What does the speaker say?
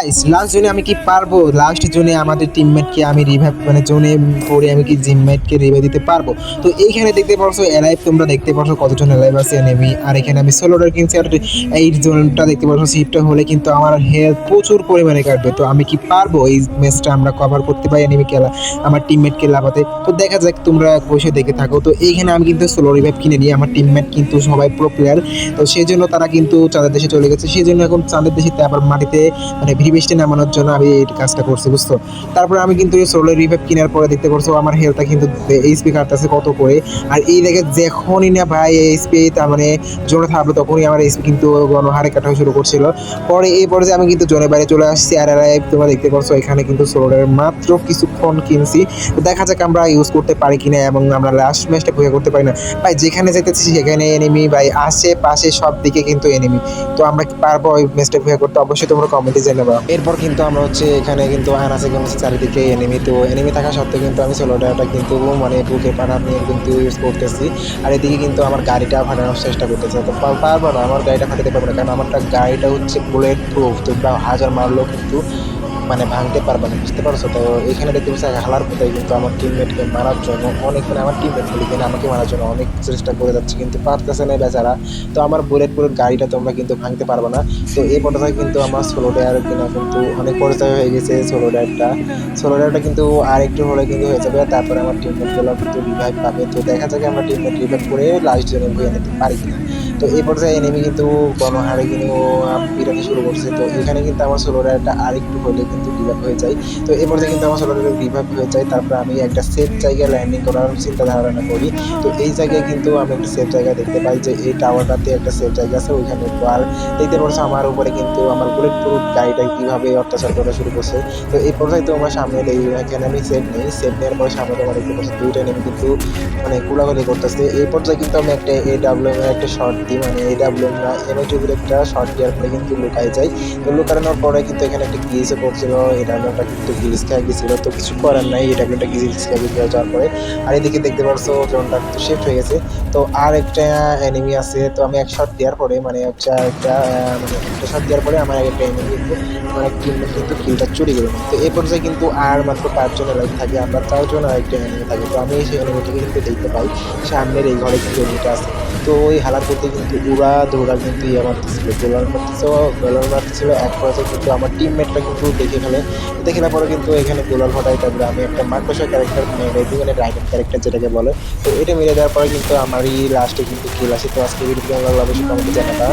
Guys last জোনে আমি কি পারব? লাস্ট জোনে আমাদের টিমমেটকে আমি রিভাইভ মানে জোনে পড়ে আমি কি জিমমেটকে রিভাইভ দিতে পারব? তো এইখানে দেখতে পারছ এলাইভ তোমরা দেখতে পারছ কতজন এলাইভ আছে এনেমি আর এখানে আমি সোলোডার কিনছি, আর এই জোনটা দেখতে পারছ সিটটা হলে কিন্তু আমার হেলথ প্রচুর পরিমাণে কাটবে। তো আমি কি পারব এই ম্যাচটা আমরা কভার করতে পারি এনেমি খেলা, আমার টিমমেটকে লাভাতে তো দেখা যাক, তোমরা বসে দেখে থাকো। তো এইখানে আমি কিন্তু সোলো রিভাইভ কিনে নিই আমার টিমমেট কিন্তু সবাই প্রো প্লেয়ার তো সেই জন্য তারা কিন্তু চাঁদের দেশে চলে গেছে। সেই জন্য এখন চাঁদের দেশে আবার মাটিতে মানে ভিড়িবৃষ্টি নামানোর জন্য আমি এই কাজটা করছি, বুঝছ? তারপরে আমি কিন্তু সোলো রিভাইভ কেনার পরে দেখতে পারছ আমার হেলথটা কিন্তু এইচপি কাটতেছে কত করে। আর এই দেখে যখনই না ভাই এই এইচপি তার মানে জোরে থাকল তখনই আমার এইচপি কিন্তু গণহারে কাটা শুরু করছিল। পরে এই পর্যায়ে আমি কিন্তু জোনের বাইরে চলে আসছি, আর তোমরা দেখতে পাচ্ছ এখানে কিন্তু সোলোডার মাত্র কিছুক্ষণ কিনছি। দেখা যাক আমরা ইউজ করতে পারি কিনা এবং আমরা লাস্ট ম্যাচটা ভুয়া করতে পারি না। ভাই, যেখানে যেতেছি সেখানে এনিমি ভাই, আশেপাশে সব দিকে কিন্তু এনিমি তো আমরা কি পারব ওই ম্যাচটা ভুয়া করতে? অবশ্যই তোমরা কমেন্টে জানাব এরপর কিন্তু আমরা হচ্ছে এখানে কিন্তু আনাসে কিন্তু চারিদিকে এনিমি তো এনিমি থাকা সত্ত্বেও কিন্তু আমি সোলোডারটা কিন্তু মানে বুকে পানা নিয়ে কিন্তু ইউজ করতেছি। আর এদিকে কিন্তু আমার গাড়িটা ফাটানোর চেষ্টা করতেছে। তো পারব না, আমার গাড়িটা ফাটাতে পারব না, কারণ আমারটা গাড়িটা হচ্ছে বুলেট প্রুফ তো হাজার মারলেও কিন্তু মানে ভাঙতে পারবে না, বুঝতে পারছ? তো এখানে দেখতে পাচ্ছি হালার কোথায় কিন্তু আমার টিমমেটকে মারার জন্য অনেক মানে আমার টিমমেট বলি কিনা, আমাকে মারার জন্য অনেক চেষ্টা করে যাচ্ছে, কিন্তু পারতেছে না বেচারা। তো আমার বুলেট প্রুফ গাড়িটা তোমরা কিন্তু ভাঙতে পারবে না। তো এই পর্যায়ে কিন্তু আমার সোলো ডেয়ার কিনা কিন্তু অনেক পর্যায়ে হয়ে গেছে সোলো ডেয়ারটা সোলো ডেয়ারটা কিন্তু আর একটু হলে কিন্তু হয়ে যাবে, তারপরে আমার টিমমেটগুলো কিন্তু রিভাইভ পাবে। তো দেখা যাক আমরা টিমমেট রিভাইভ করে লাস্ট জনে বয়ে নিতে পারি কিনা। তো এই পর্যায়ে এনিমি কিন্তু গণহারে কিন্তু বিরানি শুরু করছে। তো এখানে কিন্তু আমার সোলো একটা আর একটু হলে কিন্তু রিভাইভ হয়ে যায়। তো এই পর্যায়ে কিন্তু আমার সোলো ডেয়ার রিভাইভ হয়ে যায়। তারপরে আমি একটা সেফ জায়গায় ল্যান্ডিং করার চিন্তা ধারণা করি। তো এই জায়গায় কিন্তু আমি একটা সেফ জায়গা দেখতে পাই যে, এই টাওয়ারটাতে একটা সেফ জায়গা আছে, ওইখানে আর দেখতে পাচ্ছ আমার উপরে কিন্তু আমার বুলেট প্রুফ গাড়িটা কীভাবে অত্যাচার করা শুরু করছে। তো এই পর্যায়ে তো আমার সামনে এই এখানে আমি সেফ নেই। সেফ নেওয়ার পরে সামনে তোমার দেখতে পাচ্ছি দুইটা নেমে কিন্তু মানে কুলাগুলি করতেছে। এই পর্যায়ে কিন্তু আমি একটা এ ডাব্লিউ একটা শর্ট দিই মানে এ ডাব্লিউ না এমএটিভির একটা শর্ট দেওয়ার পরে কিন্তু লুকাই যাই তো লুকানোর পরে কিন্তু এখানে একটা গ্লিচও করছিল এই ডাব্লিউটা কিন্তু গ্লিচ খেয়ে গেছিল। তো কিছু করার নাই এই ডাব্লিউটা গ্লিচ খেয়ে যাওয়ার পরে। আর এদিকে দেখতে পারছ ড্রোনটা কিন্তু শিফট হয়ে গেছে। তো আর একটা এনিমি আছে, তো আমি এক শট দেওয়ার পরে মানে হচ্ছে একটা মানে একটা শট দেওয়ার পরে আমার একটা এনিমি কিন্তু আমার এক টিমমেট কিন্তু কিলটা চুরি করে তো এই পর্যায়ে কিন্তু আর মাত্র পাঁচজন লাইক থাকে, আমরা চারজন আর একটা এনিমি থাকে। তো আমি সেই এনিমিটাকে কিন্তু দেখতে পাই, সামনের এই ঘরে কিন্তু এনিমিটা আছে। তো ওই হালার করতে কিন্তু উড়া দৌড়া কিন্তু ইয়ে মারতেছিল গোলার মারতেছিল গোলার মারতেছিল, এক পর্যায়ে কিন্তু আমার টিমমেটটা কিন্তু দেখে ফেলে। দেখে ফেলার পরে কিন্তু এখানে গোলাল ফটাই তারপরে আমি একটা মাকড়সা ক্যারেক্টার মেরে দিই মানে ড্রাইভার ক্যারেক্টার যেটাকে বলে, তো এটা মেরে দেওয়ার পরে কিন্তু আমারই লাস্টে কিন্তু কিল আসে। তো আজকে ভিডিও কেমন লাগল অবশ্যই কমেন্টে জানাবা।